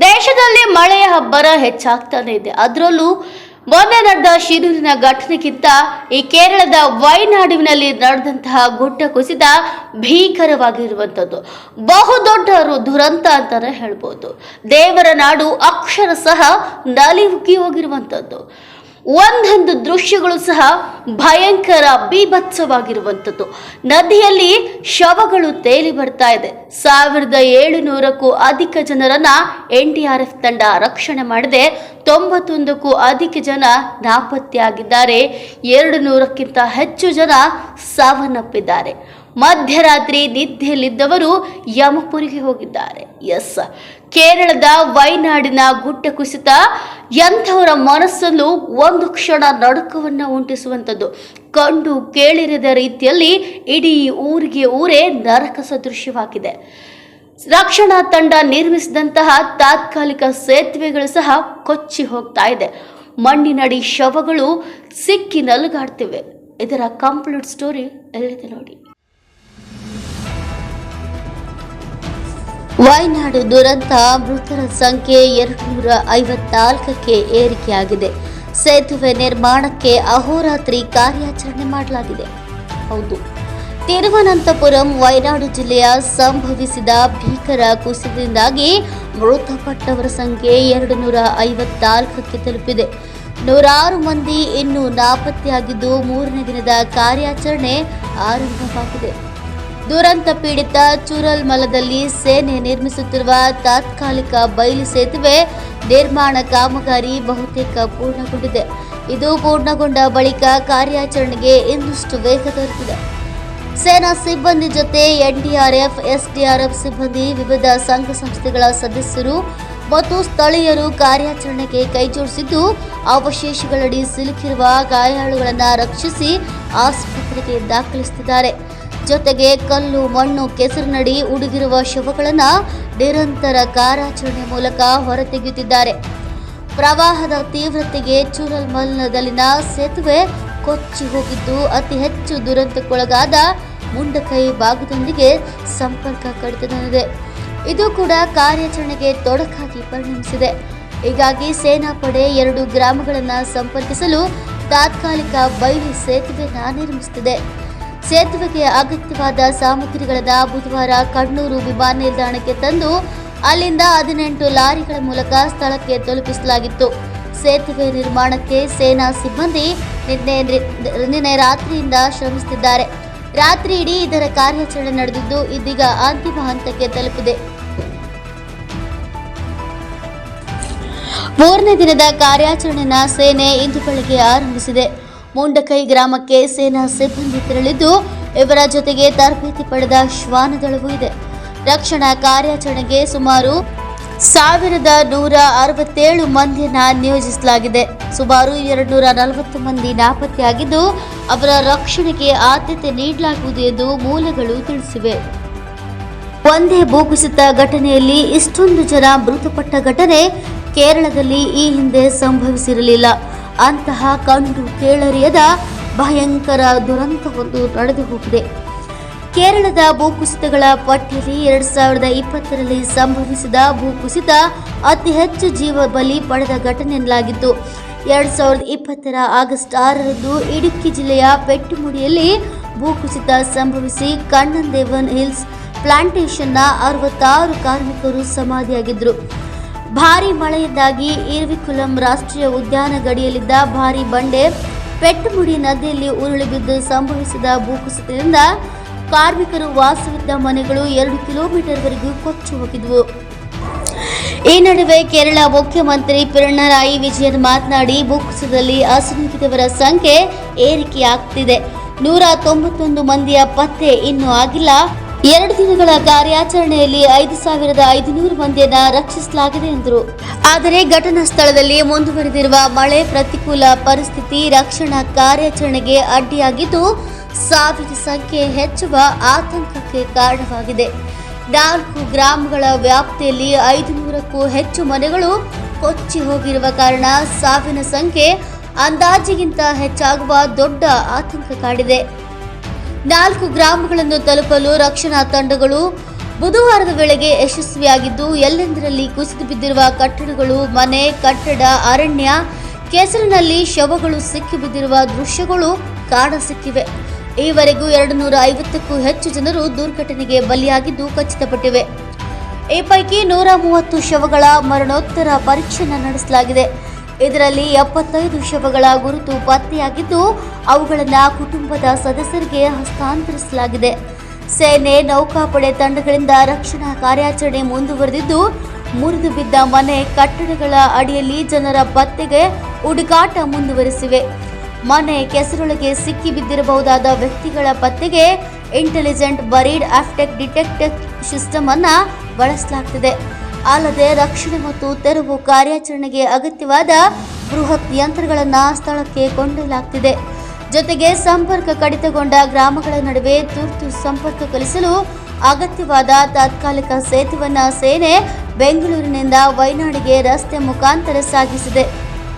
ದೇಶದಲ್ಲಿ ಮಳೆಯ ಹಬ್ಬರ ಹೆಚ್ಚಾಗ್ತಾನೆ ಇದೆ. ಅದರಲ್ಲೂ ಮೊನ್ನೆ ನಡೆದ ಶಿರೂರಿನ ಘಟನೆಗಿಂತ ಈ ಕೇರಳದ ವೈನಾಡುವಿನಲ್ಲಿ ನಡೆದಂತಹ ಗುಡ್ಡ ಕುಸಿತ ಭೀಕರವಾಗಿರುವಂಥದ್ದು. ಬಹುದೊಡ್ಡ ದುರಂತ ಅಂತಾನೆ ಹೇಳ್ಬೋದು. ದೇವರ ನಾಡು ಅಕ್ಷರ ಸಹ ನಲಿವುಗಿ ಹೋಗಿರುವಂಥದ್ದು. ಒಂದೊಂದು ದೃಶ್ಯಗಳು ಸಹ ಭಯಂಕರ ಬೀಭತ್ಸವಾಗಿರುವಂಥದ್ದು. ನದಿಯಲ್ಲಿ ಶವಗಳು ತೇಲಿ ಬರ್ತಾ ಇದೆ. ಸಾವಿರದ ಏಳುನೂರಕ್ಕೂ ಅಧಿಕ ಜನರನ್ನ ಎನ್ ಡಿ ಆರ್ ಎಫ್ ತಂಡ ರಕ್ಷಣೆ ಮಾಡಿದೆ ತೊಂಬತ್ತೊಂದಕ್ಕೂ ಅಧಿಕ ಜನ ನಾಪತ್ತೆಯಾಗಿದ್ದಾರೆ. ಎರಡು ನೂರಕ್ಕಿಂತ ಹೆಚ್ಚು ಜನ ಸಾವನ್ನಪ್ಪಿದ್ದಾರೆ. ಮಧ್ಯರಾತ್ರಿ ನಿದ್ದೆಯಲ್ಲಿದ್ದವರು ಯಮಪುರಿಗೆ ಹೋಗಿದ್ದಾರೆ. ಎಸ್. ಕೇರಳದ ವೈನಾಡಿನ ಗುಡ್ಡ ಕುಸಿತ ಎಂಥವರ ಮನಸ್ಸಲ್ಲೂ ಒಂದು ಕ್ಷಣ ನಡುಕವನ್ನ ಉಂಟಿಸುವಂಥದ್ದು. ಕಂಡು ಕೇಳಿರದ ರೀತಿಯಲ್ಲಿ ಇಡೀ ಊರಿಗೆ ಊರೇ ನರಕ ಸದೃಶ್ಯವಾಗಿದೆ. ರಕ್ಷಣಾ ತಂಡ ನಿರ್ಮಿಸಿದಂತಹ ತಾತ್ಕಾಲಿಕ ಸೇತುವೆಗಳು ಸಹ ಕೊಚ್ಚಿ ಹೋಗ್ತಾ ಇದೆ. ಮಣ್ಣಿನಡಿ ಶವಗಳು ಸಿಕ್ಕಿ ನಲುಗಾಡ್ತಿವೆ. ಇದರ ಕಂಪ್ಲೀಟ್ ಸ್ಟೋರಿ ಎಲ್ಲಿದೆ ನೋಡಿ. ವಯನಾಡು ದುರಂತ, ಮೃತರ ಸಂಖ್ಯೆ ಎರಡು ನೂರ ಐವತ್ನಾಲ್ಕಕ್ಕೆ ಏರಿಕೆಯಾಗಿದೆ. ಸೇತುವೆ ನಿರ್ಮಾಣಕ್ಕೆ ಅಹೋರಾತ್ರಿ ಕಾರ್ಯಾಚರಣೆ ಮಾಡಲಾಗಿದೆ. ಹೌದು. ತಿರುವನಂತಪುರಂ, ವಯನಾಡು ಜಿಲ್ಲೆಯ ಸಂಭವಿಸಿದ ಭೀಕರ ಕುಸಿತದಿಂದಾಗಿ ಮೃತಪಟ್ಟವರ ಸಂಖ್ಯೆ ಎರಡು ನೂರ ಐವತ್ನಾಲ್ಕಕ್ಕೆ ತಲುಪಿದೆ. ನೂರಾರು ಮಂದಿ ಇನ್ನೂ ನಾಪತ್ತೆಯಾಗಿದ್ದು ಮೂರನೇ ದಿನದ ಕಾರ್ಯಾಚರಣೆ ಆರಂಭವಾಗಿದೆ. ದುರಂತ ಪೀಡಿತ ಚೂರಲ್ಮಲದಲ್ಲಿ ಸೇನೆ ನಿರ್ಮಿಸುತ್ತಿರುವ ತಾತ್ಕಾಲಿಕ ಬಯಲು ಸೇತುವೆ ನಿರ್ಮಾಣ ಕಾಮಗಾರಿ ಬಹುತೇಕ ಪೂರ್ಣಗೊಂಡಿದೆ. ಇದು ಪೂರ್ಣಗೊಂಡ ಬಳಿಕ ಕಾರ್ಯಾಚರಣೆಗೆ ಇನ್ನಷ್ಟು ವೇಗ ದೊರೆತಿದೆ ಸೇನಾ ಸಿಬ್ಬಂದಿ ಜೊತೆ ಎನ್ಡಿಆರ್ಎಫ್, ಎಸ್ಡಿಆರ್ಎಫ್ ಸಿಬ್ಬಂದಿ ವಿವಿಧ ಸಂಘ ಸಂಸ್ಥೆಗಳ ಸದಸ್ಯರು ಮತ್ತು ಸ್ಥಳೀಯರು ಕಾರ್ಯಾಚರಣೆಗೆ ಕೈಜೋಡಿಸಿದ್ದು, ಅವಶೇಷಗಳಡಿ ಸಿಲುಕಿರುವ ಗಾಯಾಳುಗಳನ್ನು ರಕ್ಷಿಸಿ ಆಸ್ಪತ್ರೆಗೆ ದಾಖಲಿಸುತ್ತಿದ್ದಾರೆ. ಜೊತೆಗೆ ಕಲ್ಲು, ಮಣ್ಣು, ಕೆಸರಿನಡಿ ಉಡುಗಿರುವ ಶವಗಳನ್ನು ನಿರಂತರ ಕಾರ್ಯಾಚರಣೆ ಮೂಲಕ ಹೊರತೆಗೆಯುತ್ತಿದ್ದಾರೆ. ಪ್ರವಾಹದ ತೀವ್ರತೆಗೆ ಚೂರಲ್ಮಲ್ನದಲ್ಲಿನ ಸೇತುವೆ ಕೊಚ್ಚಿ ಹೋಗಿದ್ದು, ಅತಿ ಹೆಚ್ಚು ದುರಂತಕ್ಕೊಳಗಾದ ಮುಂಡಕೈ ಭಾಗದೊಂದಿಗೆ ಸಂಪರ್ಕ ಕಡಿತಗೊಂಡಿದೆ. ಇದು ಕೂಡ ಕಾರ್ಯಾಚರಣೆಗೆ ತೊಡಕಾಗಿ ಪರಿಣಮಿಸಿದೆ. ಹೀಗಾಗಿ ಸೇನಾಪಡೆ ಎರಡು ಗ್ರಾಮಗಳನ್ನು ಸಂಪರ್ಕಿಸಲು ತಾತ್ಕಾಲಿಕ ಬಯಲು ಸೇತುವೆಯನ್ನು ನಿರ್ಮಿಸುತ್ತಿದೆ. ಸೇತುವೆಗೆ ಅಗತ್ಯವಾದ ಸಾಮಗ್ರಿಗಳನ್ನು ಬುಧವಾರ ಕಣ್ಣೂರು ವಿಮಾನ ನಿಲ್ದಾಣಕ್ಕೆ ತಂದು ಅಲ್ಲಿಂದ ಹದಿನೆಂಟು ಲಾರಿಗಳ ಮೂಲಕ ಸ್ಥಳಕ್ಕೆ ತಲುಪಿಸಲಾಗಿತ್ತು. ಸೇತುವೆ ನಿರ್ಮಾಣಕ್ಕೆ ಸೇನಾ ಸಿಬ್ಬಂದಿ ನಿನ್ನೆ ರಾತ್ರಿಯಿಂದ ಶ್ರಮಿಸುತ್ತಿದ್ದಾರೆ. ರಾತ್ರಿ ಇಡೀ ಇದರ ಕಾರ್ಯಾಚರಣೆ ನಡೆದಿದ್ದು, ಇದೀಗ ಅಂತಿಮ ಹಂತಕ್ಕೆ ತಲುಪಿದೆ. ಮೂರನೇ ದಿನದ ಕಾರ್ಯಾಚರಣೆನ ಸೇನೆ ಇಂದು ಬೆಳಗ್ಗೆ ಆರಂಭಿಸಿದೆ. ಮುಂಡಕೈ ಗ್ರಾಮಕ್ಕೆ ಸೇನಾ ಸಿಬ್ಬಂದಿ ತೆರಳಿದ್ದು, ಇವರ ಜೊತೆಗೆ ತರಬೇತಿ ಪಡೆದ ಶ್ವಾನದಳವೂ ಇದೆ. ರಕ್ಷಣಾ ಕಾರ್ಯಾಚರಣೆಗೆ ಸುಮಾರು ಸಾವಿರದ ನೂರ ಅರವತ್ತೇಳು ಮಂದಿಯನ್ನ ನಿಯೋಜಿಸಲಾಗಿದೆ. ಸುಮಾರು ಎರಡು ನೂರ ನಲವತ್ತು ಮಂದಿ ನಾಪತ್ತೆಯಾಗಿದ್ದು, ಅವರ ರಕ್ಷಣೆಗೆ ಆದ್ಯತೆ ನೀಡಲಾಗುವುದು ಎಂದು ಮೂಲಗಳು ತಿಳಿಸಿವೆ. ಒಂದೇ ಭೂಕುಸಿತ ಘಟನೆಯಲ್ಲಿ ಇಷ್ಟೊಂದು ಜನ ಮೃತಪಟ್ಟ ಘಟನೆ ಕೇರಳದಲ್ಲಿ ಈ ಹಿಂದೆ ಸಂಭವಿಸಿರಲಿಲ್ಲ. ಅಂತಹ ಕಂಡು ಕೇಳರಿಯದ ಭಯಂಕರ ದುರಂತವೊಂದು ನಡೆದು ಹೋಗಿದೆ ಕೇರಳದ ಭೂಕುಸಿತಗಳ ಪಟ್ಟಿಯಲ್ಲಿ ಎರಡು ಸಾವಿರದ ಇಪ್ಪತ್ತರಲ್ಲಿ ಸಂಭವಿಸಿದ ಭೂಕುಸಿತ ಅತಿ ಹೆಚ್ಚು ಜೀವ ಬಲಿ ಪಡೆದ ಘಟನೆ ಎನ್ನಲಾಗಿತ್ತು. ಎರಡ್ ಸಾವಿರದ ಇಪ್ಪತ್ತರ ಆಗಸ್ಟ್ ಆರರಂದು ಇಡುಕ್ಕಿ ಜಿಲ್ಲೆಯ ಪೆಟ್ಟುಮುಡಿಯಲ್ಲಿ ಭೂಕುಸಿತ ಸಂಭವಿಸಿ ಕಣ್ಣನ್ ದೇವನ್ ಹಿಲ್ಸ್ ಪ್ಲಾಂಟೇಶನ್ನ ಅರವತ್ತಾರು ಕಾರ್ಮಿಕರು ಸಮಾಧಿಯಾಗಿದ್ದರು. ಭಾರಿ ಮಳೆಯಿಂದಾಗಿ ಇರ್ವಿಕುಲಂ ರಾಷ್ಟ್ರೀಯ ಉದ್ಯಾನ ಗಡಿಯಲ್ಲಿದ್ದ ಭಾರಿ ಬಂಡೆ ಪೆಟ್ಟುಮುಡಿ ನದಿಯಲ್ಲಿ ಉರುಳಿ ಬಿದ್ದು ಸಂಭವಿಸಿದ ಭೂಕುಸಿತದಿಂದ ಕಾರ್ಮಿಕರು ವಾಸವಿದ್ದ ಮನೆಗಳು ಎರಡು ಕಿಲೋಮೀಟರ್ವರೆಗೂ ಕೊಚ್ಚಿ ಹೋಗಿದ್ವು. ಈ ನಡುವೆ ಕೇರಳ ಮುಖ್ಯಮಂತ್ರಿ ಪಿರಣರಾಯಿ ವಿಜಯನ್ ಮಾತನಾಡಿ, ಭೂಕುಸಿತದಲ್ಲಿ ಅಸುನೀಗಿದವರ ಸಂಖ್ಯೆ ಏರಿಕೆಯಾಗ್ತಿದೆ. ನೂರ ತೊಂಬತ್ತೊಂದು ಮಂದಿಯ ಪತ್ತೆ ಇನ್ನೂ ಆಗಿಲ್ಲ. ಎರಡು ದಿನಗಳ ಕಾರ್ಯಾಚರಣೆಯಲ್ಲಿ ಐದು ಸಾವಿರದ ಐದುನೂರು ಮಂದಿಯನ್ನು ರಕ್ಷಿಸಲಾಗಿದೆ ಎಂದರು. ಆದರೆ ಘಟನಾ ಸ್ಥಳದಲ್ಲಿ ಮುಂದುವರೆದಿರುವ ಮಳೆ ಪ್ರತಿಕೂಲ ಪರಿಸ್ಥಿತಿ ರಕ್ಷಣಾ ಕಾರ್ಯಾಚರಣೆಗೆ ಅಡ್ಡಿಯಾಗಿದ್ದು ಸಾವಿನ ಸಂಖ್ಯೆ ಹೆಚ್ಚುವ ಆತಂಕಕ್ಕೆ ಕಾರಣವಾಗಿದೆ. ನಾಲ್ಕು ಗ್ರಾಮಗಳ ವ್ಯಾಪ್ತಿಯಲ್ಲಿ ಐದು ನೂರಕ್ಕೂ ಹೆಚ್ಚು ಮನೆಗಳು ಕೊಚ್ಚಿ ಹೋಗಿರುವ ಕಾರಣ ಸಾವಿನ ಸಂಖ್ಯೆ ಅಂದಾಜಿಗಿಂತ ಹೆಚ್ಚಾಗುವ ದೊಡ್ಡ ಆತಂಕ ಕಾಡಿದೆ. ನಾಲ್ಕು ಗ್ರಾಮಗಳನ್ನು ತಲುಪಲು ರಕ್ಷಣಾ ತಂಡಗಳು ಬುಧವಾರದ ವೇಳೆಗೆ ಯಶಸ್ವಿಯಾಗಿದ್ದು, ಎಲ್ಲೆಂದರಲ್ಲಿ ಕುಸಿದು ಬಿದ್ದಿರುವ ಕಟ್ಟಡಗಳು, ಮನೆ, ಕಟ್ಟಡ, ಅರಣ್ಯ, ಕೆಸರಿನಲ್ಲಿ ಶವಗಳು ಸಿಕ್ಕಿಬಿದ್ದಿರುವ ದೃಶ್ಯಗಳು ಕಾಣಸಿಕ್ಕಿವೆ. ಈವರೆಗೂ ಎರಡು ನೂರ ಐವತ್ತಕ್ಕೂ ಹೆಚ್ಚು ಜನರು ದುರ್ಘಟನೆಗೆ ಬಲಿಯಾಗಿದ್ದು ಖಚಿತಪಟ್ಟಿವೆ. ಈ ಪೈಕಿ ನೂರ ಮೂವತ್ತು ಶವಗಳ ಮರಣೋತ್ತರ ಪರೀಕ್ಷೆಯನ್ನು ನಡೆಸಲಾಗಿದೆ. ಇದರಲ್ಲಿ ಎಪ್ಪತ್ತೈದು ಶವಗಳ ಗುರುತು ಪತ್ತೆಯಾಗಿದ್ದು, ಅವುಗಳನ್ನು ಕುಟುಂಬದ ಸದಸ್ಯರಿಗೆ ಹಸ್ತಾಂತರಿಸಲಾಗಿದೆ. ಸೇನೆ, ನೌಕಾಪಡೆ ತಂಡಗಳಿಂದ ರಕ್ಷಣಾ ಕಾರ್ಯಾಚರಣೆ ಮುಂದುವರೆದಿದ್ದು, ಮುರಿದು ಬಿದ್ದ ಮನೆ ಕಟ್ಟಡಗಳ ಅಡಿಯಲ್ಲಿ ಜನರ ಪತ್ತೆಗೆ ಹುಡುಕಾಟ ಮುಂದುವರೆಸಿವೆ. ಮನೆ ಕೆಸರೊಳಗೆ ಸಿಕ್ಕಿ ಬಿದ್ದಿರಬಹುದಾದ ವ್ಯಕ್ತಿಗಳ ಪತ್ತೆಗೆ intelligent buried object detection system ಅನ್ನ ಬಳಸಲಾಗ್ತಿದೆ. ಅಲ್ಲದೆ ರಕ್ಷಣೆ ಮತ್ತು ತೆರವು ಕಾರ್ಯಾಚರಣೆಗೆ ಅಗತ್ಯವಾದ ಬೃಹತ್ ಯಂತ್ರಗಳನ್ನು ಸ್ಥಳಕ್ಕೆ ಕೊಂಡೊಯ್ಯಲಾಗ್ತಿದೆ. ಜೊತೆಗೆ ಸಂಪರ್ಕ ಕಡಿತಗೊಂಡ ಗ್ರಾಮಗಳ ನಡುವೆ ತುರ್ತು ಸಂಪರ್ಕ ಕಲಿಸಲು ಅಗತ್ಯವಾದ ತಾತ್ಕಾಲಿಕ ಸೇತುವನ್ನು ಸೇನೆ ಬೆಂಗಳೂರಿನಿಂದ ವೈನಾಡಿಗೆ ರಸ್ತೆ ಮುಖಾಂತರ ಸಾಗಿಸಿದೆ.